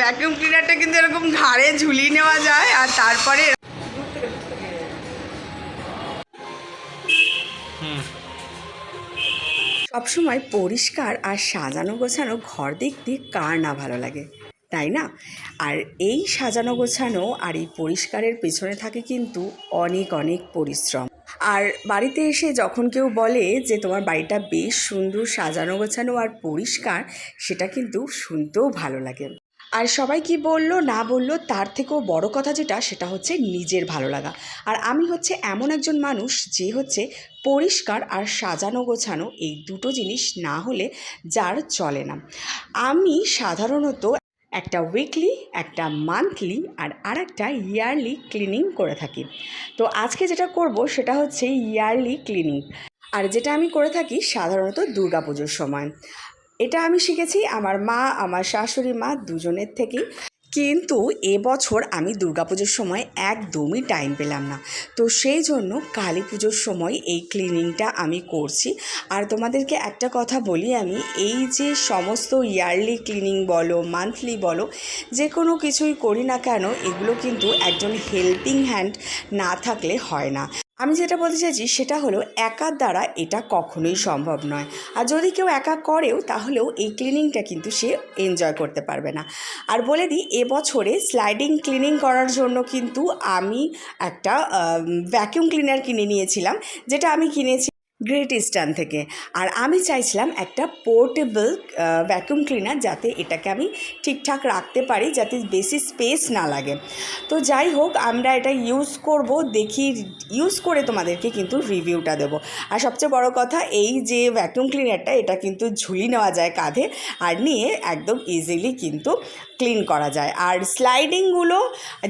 Vacuum ক্লিনারটা কিন্তু এরকম ঘাড়ে ঝুলিয়ে নেওয়া যায় আর তারপরে সবসময় পরিষ্কার আর সাজানো গোছানো ঘর দেখতে কার না ভালো লাগে, তাই না? আর এই সাজানো গোছানো আর এই পরিষ্কারের পেছনে থাকে কিন্তু অনেক অনেক পরিশ্রম। আর বাড়িতে এসে যখন কেউ বলে যে তোমার বাড়িটা বেশ সুন্দর সাজানো গোছানো আর পরিষ্কার, সেটা কিন্তু শুনতেও ভালো লাগে। আর সবাই কি বলল, না বলল, তার থেকেও বড় কথা যেটা, সেটা হচ্ছে নিজের ভালো লাগা। আর আমি হচ্ছে এমন একজন মানুষ যে হচ্ছে পরিষ্কার আর সাজানো গোছানো এই দুটো জিনিস না হলে যার চলে না। আমি সাধারণত একটা উইকলি একটা মান্থলি আর আর একটা ইয়ারলি ক্লিনিং করে থাকি। তো আজকে যেটা করব, সেটা হচ্ছে ইয়ারলি ক্লিনিং আর যেটা আমি করে থাকি সাধারণত দুর্গাপুজোর সময়। এটা আমি শিখেছি আমার মা, আমার শাশুড়ি মা দুজনের থেকেই। কিন্তু এবছর আমি দুর্গাপুজোর সময় একদমই টাইম পেলাম না। তো সেই জন্য কালী পুজোর সময় এই ক্লিনিংটা আমি করছি। আর তোমাদেরকে একটা কথা বলি আমি, এই যে সমস্ত ইয়ারলি ক্লিনিং বলো মান্থলি বলো, যে কোনো কিছুই করি না কেন, এগুলো কিন্তু একজন হেল্পিং হ্যান্ড না থাকলে হয় না। আমি যেটা বলতে চাইছি সেটা হলো একার দ্বারা এটা কখনোই সম্ভব নয়। আর যদি কেউ একা করেও তাহলেও এই ক্লিনিংটা কিন্তু সে এনজয় করতে পারবে না। আর বলে দিই এবছরে স্লাইডিং ক্লিনিং করার জন্য কিন্তু আমি একটা ভ্যাকিউম ক্লিনার কিনে নিয়েছিলাম, যেটা আমি কিনেছি গ্রেট ইস্টার্ন থেকে। আর আমি চাইছিলাম একটা পোর্টেবল ভ্যাকুয়াম ক্লিনার যাতে এটাকে আমি ঠিকঠাক রাখতে পারি, যাতে বেশি স্পেস না লাগে। তো যাই হোক, আমরা এটা ইউজ করব, দেখি ইউজ করে তোমাদেরকে কিন্তু রিভিউটা দেবো। আর সবচেয়ে বড় কথা, এই যে ভ্যাকুয়াম ক্লিনারটা এটা কিন্তু ঝুলি নেওয়া যায় কাঁধে, আর নিয়ে একদম ইজিলি কিন্তু ক্লিন করা যায়। আর স্লাইডিংগুলো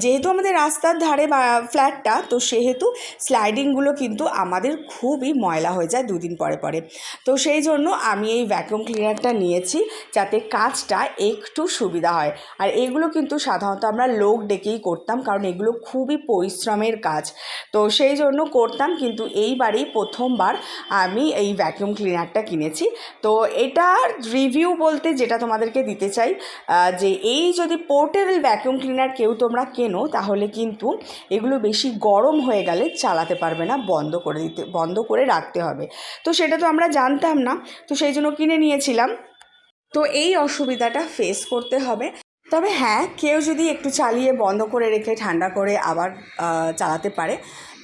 যেহেতু আমাদের রাস্তার ধারে বা ফ্ল্যাটটা তো সেহেতু স্লাইডিংগুলো কিন্তু আমাদের খুবই ময়লা হয়ে যায় দুদিন পরে পরে। তো সেই জন্য আমি এই ভ্যাকুয়াম ক্লিনারটা নিয়েছি যাতে কাজটা একটু সুবিধা হয়। আর এগুলো কিন্তু সাধারণত আমরা লোক ডেকেই করতাম, কারণ এগুলো খুবই পরিশ্রমের কাজ। তো সেই জন্য করতাম, কিন্তু এইবারেই প্রথমবার আমি এই ভ্যাকুয়াম ক্লিনারটা কিনেছি। তো এটার রিভিউ বলতে যেটা তোমাদেরকে দিতে চাই যে এই যদি পোর্টেবল ভ্যাকুয়াম ক্লিনার কেউ তোমরা কেনো, তাহলে কিন্তু এগুলো বেশি গরম হয়ে গেলে চালাতে পারবে না, বন্ধ করে দিতে, বন্ধ করে রাখতে হবে। তো সেটা তো আমরা জানতাম না, তো সেই জন্য কিনে নিয়েছিলাম। তো এই অসুবিধাটা ফেস করতে হবে। তবে হ্যাঁ কেউ যদি একটু চালিয়ে বন্ধ করে রেখে ঠান্ডা করে আবার চালাতে পারে,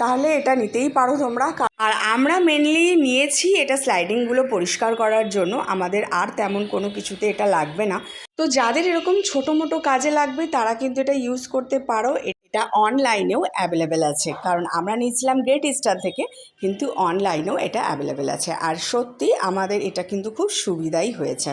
তাহলে এটা নিতেই পারো তোমরা। আর আমরা মেনলি নিয়েছি এটা স্লাইডিংগুলো পরিষ্কার করার জন্য, আমাদের আর তেমন কোনো কিছুতে এটা লাগবে না। তো যাদের এরকম ছোটো মোটো কাজে লাগবে, তারা কিন্তু এটা ইউজ করতে পারো। এটা অনলাইনেও অ্যাভেলেবেল আছে, কারণ আমরা নিয়েছিলাম গ্রেট ইস্টার থেকে, কিন্তু অনলাইনেও এটা অ্যাভেলেবেল আছে। আর সত্যি আমাদের এটা কিন্তু খুব সুবিধাই হয়েছে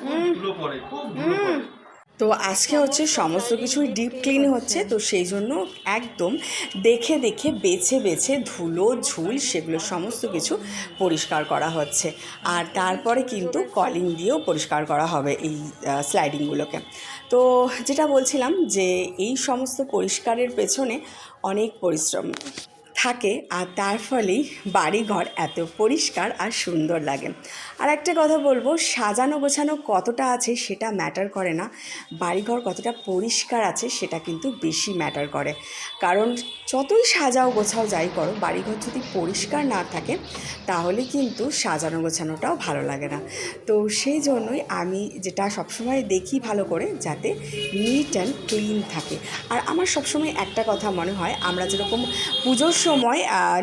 ধুলো পড়ে খুব ধুলো পড়ে তো আজকে হচ্ছে সমস্ত কিছুই ডিপ ক্লিন হচ্ছে, তো সেই জন্য একদম দেখে দেখে, বেছে বেছে ধুলো, ঝুল সেগুলো সমস্ত কিছু পরিষ্কার করা হচ্ছে। আর তারপরে কিন্তু কলিং দিয়েও পরিষ্কার করা হবে এই স্লাইডিংগুলোকে তো যেটা বলছিলাম যে এই সমস্ত পরিষ্কারের পেছনে অনেক পরিশ্রম। থাকে আর তার ফলেই বাড়িঘর এত পরিষ্কার আর সুন্দর লাগে। আর একটা কথা বলব, সাজানো গোছানো কতটা আছে সেটা ম্যাটার করে না। বাড়িঘর কতটা পরিষ্কার আছে সেটা কিন্তু বেশি ম্যাটার করে। কারণ যতই সাজাও গোছাও যাই করো, বাড়িঘর যদি পরিষ্কার না থাকে, তাহলে কিন্তু সাজানো গোছানোটাও ভালো লাগে না। তো সেই জন্যই আমি যেটা সবসময় দেখি ভালো করে, যাতে নিট অ্যান্ড ক্লিন থাকে। আর আমার সবসময় একটা কথা মনে হয়, আমরা যেরকম পুজোর সময়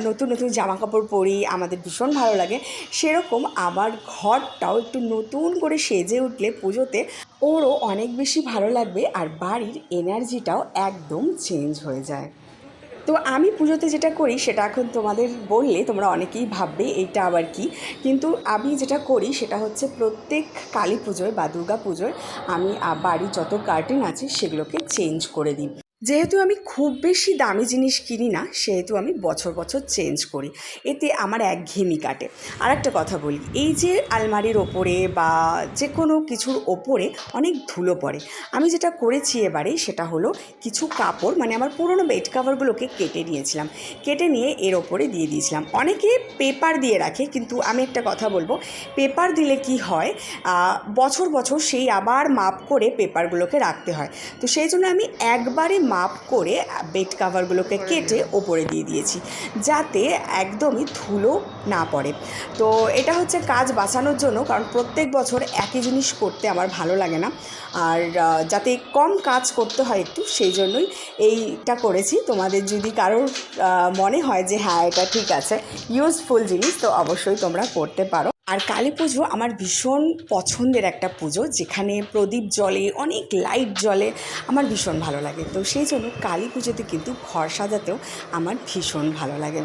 নতুন নতুন জামা কাপড় পরি, আমাদের ভীষণ ভালো লাগে। সেরকম আমার ঘরটাও একটু নতুন করে সেজে উঠলে পুজোতে ওরও অনেক বেশি ভালো লাগবে আর বাড়ির এনার্জিটাও একদম চেঞ্জ হয়ে যায়। তো আমি পুজোতে যেটা করি, সেটা এখন তোমাদের বললে তোমরা অনেকেই ভাববে এইটা আবার কি? কিন্তু আমি যেটা করি, সেটা হচ্ছে প্রত্যেক কালী পুজোয় বা দুর্গা পুজোয় আমি বাড়ির যত কার্টেন আছে সেগুলোকে চেঞ্জ করে দিই। যেহেতু আমি খুব বেশি দামি জিনিস কিনি না, সেহেতু আমি বছর বছর চেঞ্জ করি। এতে আমার এক একঘেয়েমি কাটে। আর একটা কথা বলি, এই যে আলমারির ওপরে বা যে কোনো কিছুর ওপরে অনেক ধুলো পড়ে। আমি যেটা করেছি এবারে সেটা হলো কিছু কাপড় মানে আমার পুরনো বেড কাভারগুলোকে কেটে নিয়েছিলাম। কেটে নিয়ে এর ওপরে দিয়ে দিয়েছিলাম। অনেকে পেপার দিয়ে রাখে, কিন্তু আমি একটা কথা বলব পেপার দিলে কি হয় বছর বছর সেই আবার মাপ করে পেপারগুলোকে রাখতে হয়। তো সেই জন্য আমি একবারে মাপ করে বেড কাভারগুলোকে কেটে ওপরে দিয়ে দিয়েছি, যাতে একদমই ধুলো না পড়ে। তো এটা হচ্ছে কাজ বাঁচানোর জন্য, কারণ প্রত্যেক বছর একই জিনিস করতে আমার ভালো লাগে না। আর যাতে কম কাজ করতে হয় একটু, সেই জন্যই এইটা করেছি। তোমাদের যদি কারোর মনে হয় যে হ্যাঁ এটা ঠিক আছে ইউজফুল জিনিস, তো অবশ্যই তোমরা করতে পারো। আর কালী পুজো আমার ভীষণ পছন্দের একটা পুজো, যেখানে প্রদীপ জলে অনেক লাইট জ্বলে, আমার ভীষণ ভালো লাগে। তো সেই জন্য কালী পুজোতে কিন্তু ঘর সাজাতেও আমার ভীষণ ভালো লাগে।